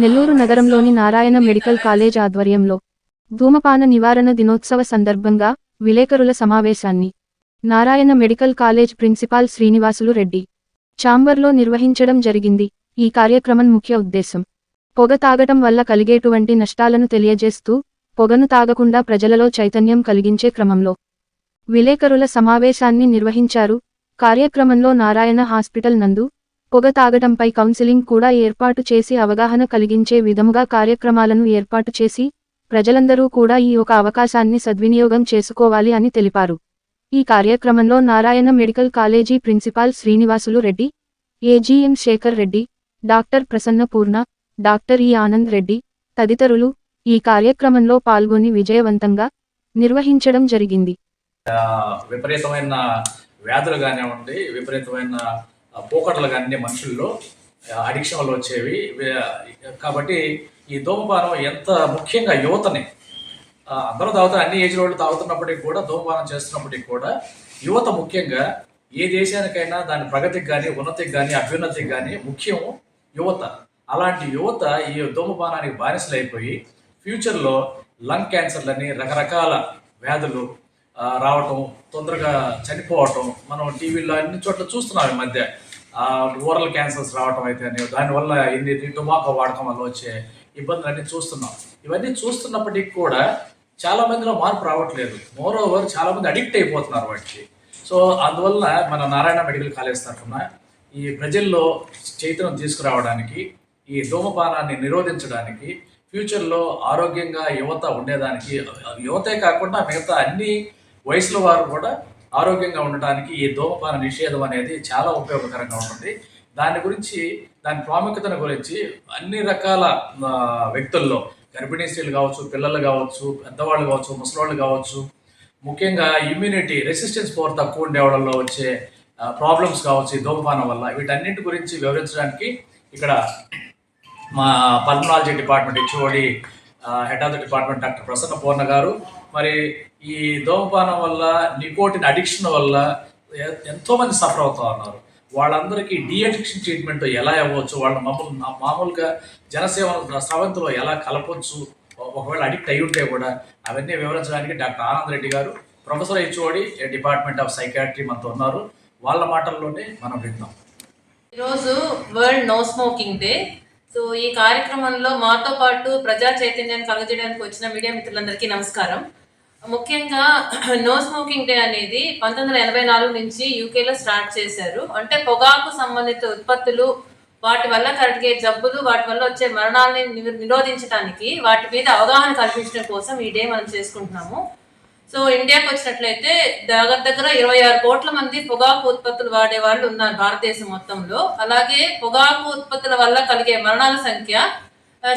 నెల్లూరు నగరంలోని Narayana medical college ఆధ్వర్యంలో ధూమపాన నివారణ దినోత్సవ సందర్భంగా విలేకరుల సమావేశాన్ని Narayana medical college principal Srinivasulu Reddy చాంబర్లో నిర్వహించడం జరిగింది. ఈ కార్యక్రమం ముఖ్య ఉద్దేశం. పొగ తాగటం వల్ల కలిగేటువంటి నష్టాలను తెలియజేస్తూ పొగను తాగకుండా ప్రజలలో చైతన్యం కలిగించే క్రమంలో విలేకరుల సమావేశాన్ని నిర్వహించారు. కార్యక్రమంలో నారాయణ హాస్పిటల్ నందు పొగ తాగటంపై కౌన్సిలింగ్ కూడా ఏర్పాటు చేసి అవగాహన కలిగించే విధముగా కార్యక్రమాలను ఏర్పాటు చేసి ప్రజలందరూ కూడా ఈ ఒక అవకాశాన్ని సద్వినియోగం చేసుకోవాలి అని తెలిపారు. ఈ కార్యక్రమంలో Narayana medical college principal Srinivasulu Reddy AGM Shekar Reddy doctor Prasannapurna doctor E Anand Reddy తదితరులు ఈ కార్యక్రమంలో పాల్గొని విజయవంతంగా నిర్వహించడం జరిగింది. విపరీతమైన వ్యాధులు కానివ్వండి విపరీతమైన పోకడలు కానీ మనుషుల్లో అడిక్షన్ వల్ల వచ్చేవి. కాబట్టి ఈ ధూమపానం ఎంత ముఖ్యంగా యువతని అందరూ తాగుతారు అన్ని ఏజ్ వాళ్ళు తాగుతున్నప్పటికీ కూడా ధూమపానం చేస్తున్నప్పటికీ కూడా యువత ముఖ్యంగా ఏ దేశానికైనా దాని ప్రగతికి కానీ ఉన్నతికి కానీ అభ్యున్నతికి కానీ ముఖ్యం యువత. అలాంటి యువత ఈ ధూమపానానికి బానిసలైపోయి ఫ్యూచర్లో లంగ్ క్యాన్సర్లని రకరకాల వ్యాధులు రావటం తొందరగా చనిపోవటం మనం టీవీలో అన్ని చోట్ల చూస్తున్నాం ఈ మధ్య. ఓరల్ క్యాన్సర్స్ రావటం అయితే దానివల్ల ఇన్ని టొబాకో వాడకం వల్ల వచ్చే ఇబ్బందులన్నీ చూస్తున్నాం. ఇవన్నీ చూస్తున్నప్పటికీ కూడా చాలా మందిలో మార్పు రావట్లేదు. మోర్ ఓవర్ చాలా మంది అడిక్ట్ అయిపోతున్నారు వాటికి. సో అందువల్ల మన నారాయణ మెడికల్ కాలేజ్ తరఫున ఈ ప్రజల్లో చైతన్యం తీసుకురావడానికి ఈ ధూమపానాన్ని నిరోధించడానికి ఫ్యూచర్లో ఆరోగ్యంగా యువత ఉండేదానికి యువతే కాకుండా మిగతా అన్ని వయసుల వారు కూడా ఆరోగ్యంగా ఉండటానికి ఈ ధూమపాన నిషేధం అనేది చాలా ఉపయోగకరంగా ఉంటుంది. దాని గురించి దాని ప్రాముఖ్యతను గురించి అన్ని రకాల వ్యక్తుల్లో గర్భిణీ స్త్రీలు కావచ్చు పిల్లలు కావచ్చు పెద్దవాళ్ళు కావచ్చు ముసలివాళ్ళు కావచ్చు ముఖ్యంగా ఇమ్యూనిటీ రెసిస్టెన్స్ పవర్ తక్కువ ఉండే వాళ్ళలో వచ్చే ప్రాబ్లమ్స్ కావచ్చు ఈ ధూమపానం వల్ల. వీటన్నిటి గురించి వివరించడానికి ఇక్కడ మా pulmonology department HOD head of the department doctor Prasanna Purna గారు. మరి ఈ ధూమపానం వల్ల నికోటిన్ అడిక్షన్ వల్ల ఎ- సఫర్ అవుతా ఉన్నారు. వాళ్ళందరికీ డిఎడిక్షన్ ట్రీట్మెంట్ ఎలా ఇవ్వచ్చు వాళ్ళ మామూలు మామూలుగా జనసేవ స్రవంతిలో ఎలా కలపొచ్చు ఒకవేళ అడిక్ట్ అయి ఉంటే కూడా అవన్నీ వివరించడానికి డాక్టర్ ఆనంద్ రెడ్డి గారు professor HOD department of psychiatry మనతో ఉన్నారు. వాళ్ళ మాటల్లోనే మనం విందాం. ఈరోజు world no smoking day. So ఈ కార్యక్రమంలో మాతో పాటు ప్రజా చైతన్యాన్ని కలగజేయడానికి వచ్చిన మీడియా మిత్రులందరికీ నమస్కారం. ముఖ్యంగా నో స్మోకింగ్ డే అనేది పంతొమ్మిది వందల ఎనభై నాలుగు నుంచి యూకేలో స్టార్ట్ చేశారు. అంటే పొగాకు సంబంధిత ఉత్పత్తులు వాటి వల్ల కలిగే జబ్బులు వాటి వల్ల వచ్చే మరణాలని నిరోధించడానికి వాటి మీద అవగాహన కల్పించడం కోసం ఈ డే మనం చేసుకుంటున్నాము. సో ఇండియాకి వచ్చినట్లయితే దగ్గర దగ్గర ఇరవై ఆరు కోట్ల మంది పొగాకు ఉత్పత్తులు వాడే వాళ్ళు ఉన్నారు భారతదేశం మొత్తంలో. అలాగే పొగాకు ఉత్పత్తుల వల్ల కలిగే మరణాల సంఖ్య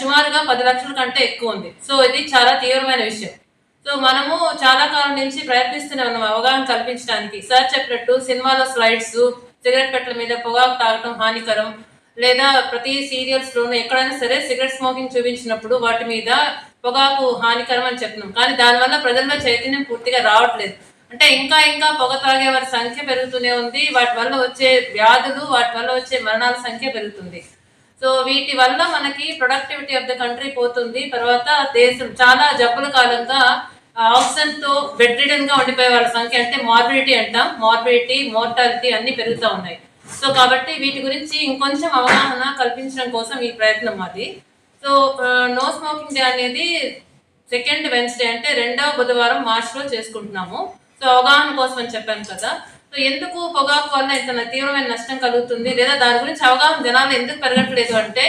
సుమారుగా పది లక్షల కంటే ఎక్కువ ఉంది. సో ఇది చాలా తీవ్రమైన విషయం. సో మనము చాలా కాలం నుంచి ప్రయత్నిస్తూనే ఉన్నాం అవగాహన కల్పించడానికి. సార్ చెప్పినట్టు సినిమాలో స్లైడ్స్ సిగరెట్ పెట్టల మీద పొగాకు తాగటం హానికరం లేదా ప్రతి సీరియల్స్ లోనూ ఎక్కడైనా సరే సిగరెట్ స్మోకింగ్ చూపించినప్పుడు వాటి మీద పొగాకు హానికరం అని చెప్తున్నాం. కానీ దానివల్ల ప్రజల్లో చైతన్యం పూర్తిగా రావట్లేదు. అంటే ఇంకా ఇంకా పొగ తాగే వారి సంఖ్య పెరుగుతూనే ఉంది. వాటి వల్ల వచ్చే వ్యాధులు వాటి వల్ల వచ్చే మరణాల సంఖ్య పెరుగుతుంది. సో వీటి వల్ల మనకి ప్రొడక్టివిటీ ఆఫ్ ద కంట్రీ పోతుంది. తర్వాత దేశం చాలా జబ్బుల కాలంగా ఆక్సిజన్తో బెడ్ రిడన్గా ఉండిపోయే వాళ్ళ సంఖ్య అంటే మార్బిడిటీ అంటాం. మార్బిడిటీ మోర్టాలిటీ అన్ని పెరుగుతూ ఉన్నాయి. సో కాబట్టి వీటి గురించి ఇంకొంచెం అవగాహన కల్పించడం కోసం ఈ ప్రయత్నం మాది సో నో స్మోకింగ్ డే అనేది సెకండ్ వెన్స్డే అంటే రెండవ బుధవారం మార్చ్లో చేసుకుంటున్నాము. సో అవగాహన కోసం అని చెప్పాను కదా. సో ఎందుకు పొగాకు వల్ల ఇంత తీవ్రమైన నష్టం కలుగుతుంది? లేదా దాని గురించి అవగాహన జనాలు ఎందుకు పెరగట్లేదు అంటే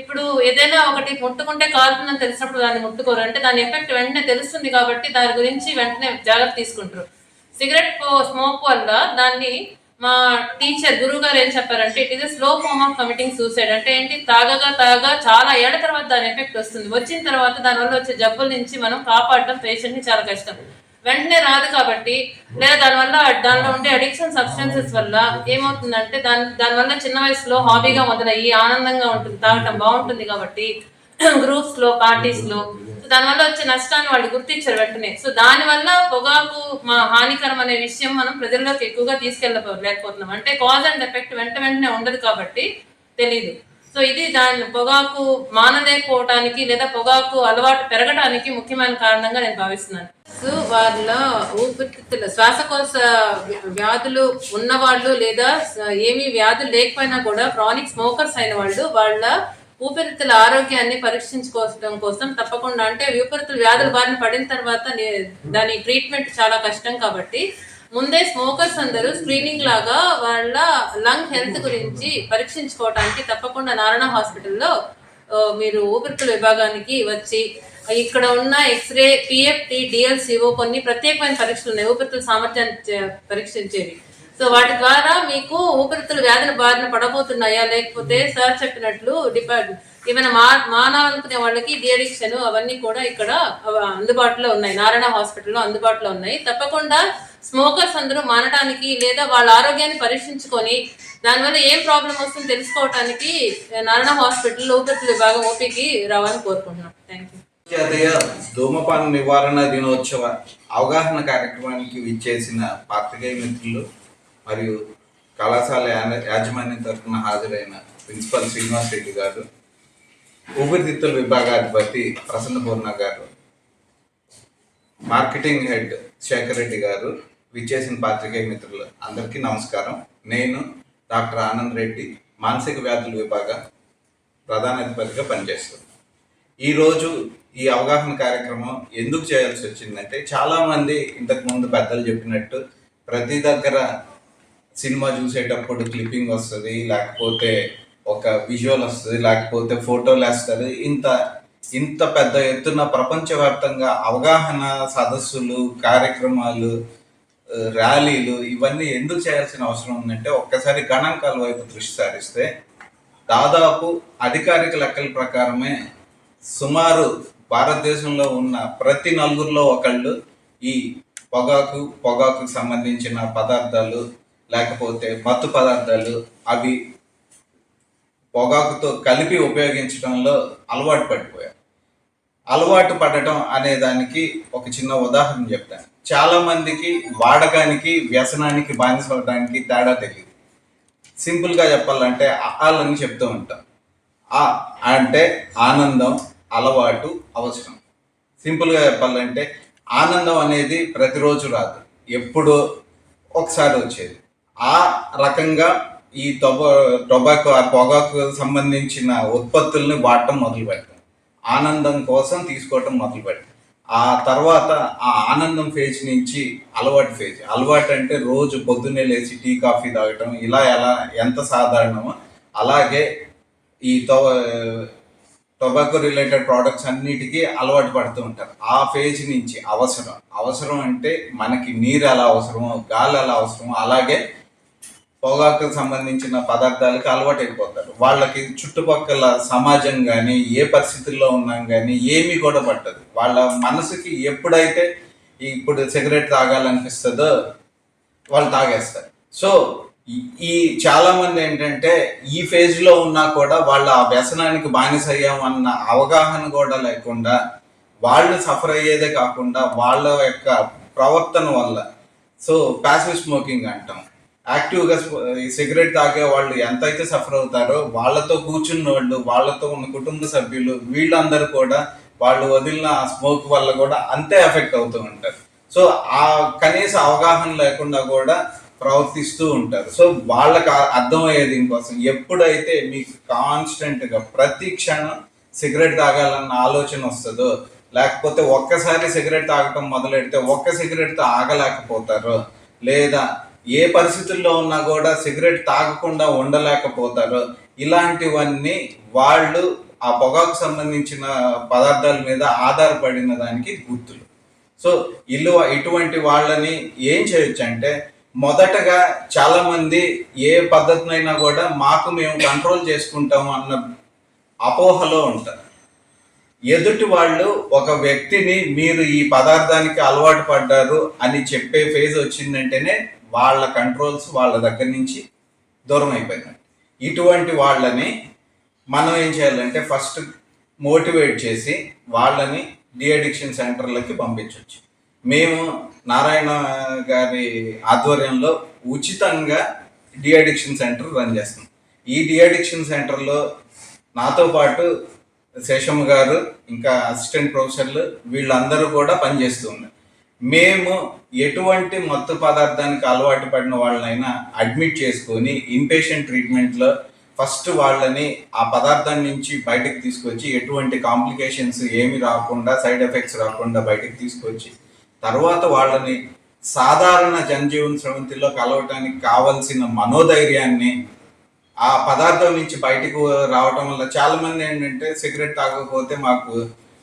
ఇప్పుడు ఏదైనా ఒకటి ముట్టుకుంటే కాలుతుందని తెలిసినప్పుడు దాన్ని ముట్టుకోరు. అంటే దాని ఎఫెక్ట్ వెంటనే తెలుస్తుంది కాబట్టి దాని గురించి వెంటనే జాగ్రత్త తీసుకుంటారు. సిగరెట్ స్మోక్ వల్ల దాన్ని మా టీచర్ గురువు గారు ఏం చెప్పారంటే it is slow form of committing suicide అంటే ఏంటి? తాగగా తాగగా చాలా ఏళ్ళ తర్వాత దాని ఎఫెక్ట్ వస్తుంది. వచ్చిన తర్వాత దానివల్ల వచ్చే జబ్బుల నుంచి మనం కాపాడటం పేషెంట్ని చాలా కష్టం. వెంటనే రాదు కాబట్టి లేదా దానివల్ల దానిలో ఉండే అడిక్షన్ సబ్స్టెన్సెస్ వల్ల ఏమవుతుందంటే దాని దానివల్ల చిన్న వయసులో హాబీగా మొదలయ్యి ఆనందంగా ఉంటుంది తాగటం బాగుంటుంది కాబట్టి గ్రూప్స్లో పార్టీస్లో సో దానివల్ల వచ్చే నష్టాన్ని వాళ్ళు గుర్తించారు వెంటనే. సో దానివల్ల పొగాకు మా హానికరం అనే విషయం మనం ప్రజల్లోకి ఎక్కువగా తీసుకెళ్ళలేకపోతున్నాం అంటే కాజ్ అండ్ ఎఫెక్ట్ వెంట వెంటనే ఉండదు కాబట్టి తెలీదు. సో ఇది దాని పొగాకు మానలేకపోవటానికి లేదా పొగాకు అలవాటు పెరగడానికి ముఖ్యమైన కారణంగా నేను భావిస్తున్నాను. సో వాళ్ళ ఊపిరితిత్తుల శ్వాసకోశ వ్యాధులు ఉన్నవాళ్ళు లేదా ఏమీ వ్యాధులు లేకపోయినా కూడా క్రానిక్ స్మోకర్స్ అయిన వాళ్ళు వాళ్ళ ఊపిరితిత్తుల ఆరోగ్యాన్ని పరీక్షించుకోవడం కోసం తప్పకుండా అంటే ఊపిరితిత్తుల వ్యాధుల బారిన పడిన తర్వాత నే- దాని ట్రీట్మెంట్ చాలా కష్టం కాబట్టి ముందే స్మోకర్స్ అందరూ స్క్రీనింగ్ లాగా వాళ్ళ లంగ్ హెల్త్ గురించి పరీక్షించుకోవడానికి తప్పకుండా నారాయణ హాస్పిటల్లో మీరు ఊపిరితుల విభాగానికి వచ్చి ఇక్కడ ఉన్న ఎక్స్రే పిఎఫ్టి డిఎల్సిఓ కొన్ని ప్రత్యేకమైన పరీక్షలు ఉన్నాయి. ఊపిరితుల సామర్థ్యాన్ని చే- పరీక్షించేవి. సో వాటి ద్వారా మీకు ఊపిరితిత్తుల వ్యాధుల బారిన పడబోతున్నాయా? లేకపోతే సార్ చెప్పినట్లు డిపార్ట్ ఏమైనా మా మానాలనుకునే వాళ్ళకి డిఅడిక్షన్ అవన్నీ కూడా ఇక్కడ అందుబాటులో ఉన్నాయి. నారాయణ హాస్పిటల్లో అందుబాటులో ఉన్నాయి. తప్పకుండా స్మోకర్స్ అందరూ మానడానికి లేదా వాళ్ళ ఆరోగ్యాన్ని పరీక్షించుకొని దానివల్ల ఏం ప్రాబ్లం వస్తుందో తెలుసుకోవడానికి నారాయణ హాస్పిటల్ ఊపిరితిత్తుల విభాగం ఓపీకి రావాలని కోరుకుంటున్నాం. థ్యాంక్ యూ ధూమపాన నివారణ దినోత్సవ అవగాహన కార్యక్రమానికి విచ్చేసిన పాత్రికేయ మిత్రులు మరియు కళాశాల యాజమాన్యం తరఫున హాజరైన ప్రిన్సిపల్ శ్రీనివాస్ రెడ్డి గారు ఊపిరితిత్తుల విభాగాధిపతి ప్రసన్న పూర్ణ గారు మార్కెటింగ్ హెడ్ శేఖర్ రెడ్డి గారు విచ్చేసిన పాత్రికేయ మిత్రులు అందరికీ నమస్కారం. నేను డాక్టర్ ఆనంద్ రెడ్డి మానసిక వ్యాధుల విభాగ ప్రధాన అధిపతిగా పనిచేస్తున్నాను ఈరోజు ఈ అవగాహన కార్యక్రమం ఎందుకు చేయాల్సి వచ్చిందంటే చాలామంది ఇంతకుముందు పెద్దలు చెప్పినట్టు ప్రతి దగ్గర సినిమా చూసేటప్పుడు క్లిప్పింగ్ వస్తుంది లేకపోతే ఒక విజువల్ వస్తుంది లేకపోతే ఫోటోలు వేస్తారు ఇంత ఇంత పెద్ద ఎత్తున ప్రపంచవ్యాప్తంగా అవగాహన సదస్సులు కార్యక్రమాలు ర్యాలీలు ఇవన్నీ ఎందుకు చేయాల్సిన అవసరం ఉందంటే ఒక్కసారి గణాంకాల వైపు దృష్టి సారిస్తే దాదాపు అధికారిక లెక్కల ప్రకారమే సుమారు భారతదేశంలో ఉన్న ప్రతి నలుగురిలో ఒకళ్ళు ఈ పొగాకు పొగాకు సంబంధించిన పదార్థాలు లేకపోతే మత్తు పదార్థాలు అవి పొగాకుతో కలిపి ఉపయోగించడంలో అలవాటు పడిపోయారు అలవాటు పడటం అనే దానికి ఒక చిన్న ఉదాహరణ చెప్తాను. చాలా మందికి వాడకానికి వ్యసనానికి బానిస అవడానికి తేడా తెలియదు సింపుల్గా చెప్పాలంటే అని చెప్తూ ఉంటాం. ఆ అంటే ఆనందం అలవాటు అవసరం. సింపుల్గా చెప్పాలంటే ఆనందం అనేది ప్రతిరోజు రాదు. ఎప్పుడో ఒకసారి వచ్చేది. ఆ రకంగా ఈ టొబా టొబాకో ఆ పొగాకు సంబంధించిన ఉత్పత్తుల్ని వాడటం మొదలు పెట్టాం ఆనందం కోసం తీసుకోవటం మొదలు పెట్టాం ఆ తర్వాత ఆ ఆనందం ఫేజ్ నుంచి అలవాటు ఫేజ్ అలవాటు అంటే రోజు పొద్దున్నే లేచి టీ కాఫీ తాగటం ఇలా ఎలా ఎంత సాధారణమో అలాగే ఈ టొబాకో రిలేటెడ్ ప్రోడక్ట్స్ అన్నిటికీ అలవాటు పడుతూ ఉంటారు. ఆ ఫేజ్ నుంచి అవసరం. అవసరం అంటే మనకి నీరు ఎలా అవసరమో గాలి ఎలా అవసరమో అలాగే పొగాకు సంబంధించిన పదార్థాలకి అలవాటు అయిపోతారు వాళ్ళకి చుట్టుపక్కల సమాజం కానీ ఏ పరిస్థితుల్లో ఉన్నాం కానీ ఏమీ కూడా పట్టదు. వాళ్ళ మనసుకి ఎప్పుడైతే ఇప్పుడు సిగరెట్ తాగాలనిపిస్తుందో వాళ్ళు తాగేస్తారు. సో ఈ- ఈ చాలా మంది ఏంటంటే ఈ ఫేజ్లో ఉన్నా కూడా వాళ్ళ ఆ వ్యసనానికి బానిస అయ్యామన్న అవగాహన కూడా లేకుండా వాళ్ళు సఫర్ అయ్యేదే కాకుండా వాళ్ళ యొక్క ప్రవర్తన వల్ల సో ప్యాసివ్ స్మోకింగ్ అంటాం. యాక్టివ్గా సిగరెట్ తాగే వాళ్ళు ఎంతైతే సఫర్ అవుతారో వాళ్ళతో కూర్చున్న వాళ్ళు వాళ్ళతో ఉన్న కుటుంబ సభ్యులు వీళ్ళందరూ కూడా వాళ్ళు వదిలిన ఆ స్మోక్ వల్ల కూడా అంతే ఎఫెక్ట్ అవుతూ ఉంటారు. సో ఆ కనీస అవగాహన లేకుండా కూడా ప్రవర్తిస్తూ ఉంటారు. సో వాళ్ళకి అర్థమయ్యేది ఇంకోసం. ఎప్పుడైతే మీకు కాన్స్టెంట్గా ప్రతి క్షణం సిగరెట్ తాగాలన్న ఆలోచన వస్తుందో లేకపోతే ఒక్కసారి సిగరెట్ తాగటం మొదలెడితే ఒక్క సిగరెట్ ఆగలేకపోతారు లేదా ఏ పరిస్థితుల్లో ఉన్నా కూడా సిగరెట్ తాగకుండా ఉండలేకపోతారో. ఇలాంటివన్నీ వాళ్ళు ఆ పొగాకు సంబంధించిన పదార్థాల మీద ఆధారపడిన దానికి గుర్తులు. సో ఇల్లు ఇటువంటి వాళ్ళని ఏం చేయొచ్చు అంటే మొదటగా చాలామంది ఏ పద్ధతినైనా కూడా మాకు మేము కంట్రోల్ చేసుకుంటాము అన్న అపోహలో ఉంటారు. ఎదుటి వాళ్ళు ఒక వ్యక్తిని మీరు ఈ పదార్థానికి అలవాటు పడ్డారు అని చెప్పే ఫేజ్ వచ్చిందంటేనే వాళ్ళ కంట్రోల్స్ వాళ్ళ దగ్గర నుంచి దూరం అయిపోయినాయి ఇటువంటి వాళ్ళని మనం ఏం చేయాలంటే ఫస్ట్ మోటివేట్ చేసి వాళ్ళని డిఅడిక్షన్ సెంటర్లకి పంపించవచ్చు మేము నారాయణ గారి ఆధ్వర్యంలో ఉచితంగా డిఅడిక్షన్ సెంటర్ రన్ చేస్తాం ఈ డిఅడిక్షన్ సెంటర్లో నాతో పాటు శేషమ్మ గారు ఇంకా అసిస్టెంట్ ప్రొఫెసర్లు వీళ్ళందరూ కూడా పనిచేస్తూ ఉన్నారు. మేము ఎటువంటి మత్తు పదార్థానికి అలవాటు పడిన వాళ్ళనైనా అడ్మిట్ చేసుకొని ఇంపేషెంట్ ట్రీట్మెంట్లో ఫస్ట్ వాళ్ళని ఆ పదార్థం నుంచి బయటకు తీసుకొచ్చి ఎటువంటి కాంప్లికేషన్స్ ఏమి రాకుండా సైడ్ ఎఫెక్ట్స్ రాకుండా బయటకు తీసుకొచ్చి తర్వాత వాళ్ళని సాధారణ జనజీవన స్రవంతిలో కలవటానికి కావలసిన మనోధైర్యాన్ని ఆ పదార్థం నుంచి బయటకు రావటం వల్ల చాలామంది ఏంటంటే సిగరెట్ తాగకపోతే మాకు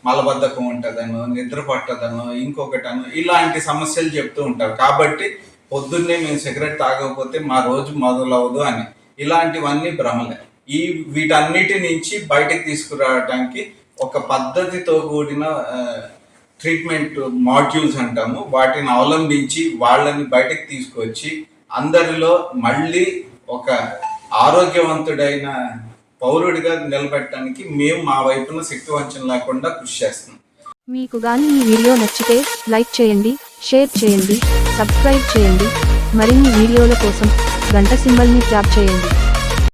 మలబద్ధకం ఉంటుందను నిద్ర పట్టదనో ఇంకొకటనో ఇలాంటి సమస్యలు చెప్తూ ఉంటారు. కాబట్టి పొద్దున్నే మేము సిగరెట్ తాగకపోతే మా రోజు మొదలవదు అని. ఇలాంటివన్నీ భ్రమలే. ఈ వీటన్నిటి నుంచి బయటకు తీసుకురావడానికి ఒక పద్ధతితో కూడిన ట్రీట్మెంట్ మాడ్యూల్స్ అంటాము. వాటిని అవలంబించి వాళ్ళని బయటకు తీసుకొచ్చి అందరిలో మళ్ళీ ఒక ఆరోగ్యవంతుడైన పౌరుడిగా నిలబెట్టడానికి మేము మా వైపున శక్తి వంచన లేకుండా కృషి చేస్తున్నాం. మీకు గాని ఈ వీడియో నచ్చితే లైక్ చేయండి షేర్ చేయండి సబ్స్క్రైబ్ చేయండి. మరిన్ని వీడియోల కోసం గంట సింబల్ని ట్యాప్ చేయండి.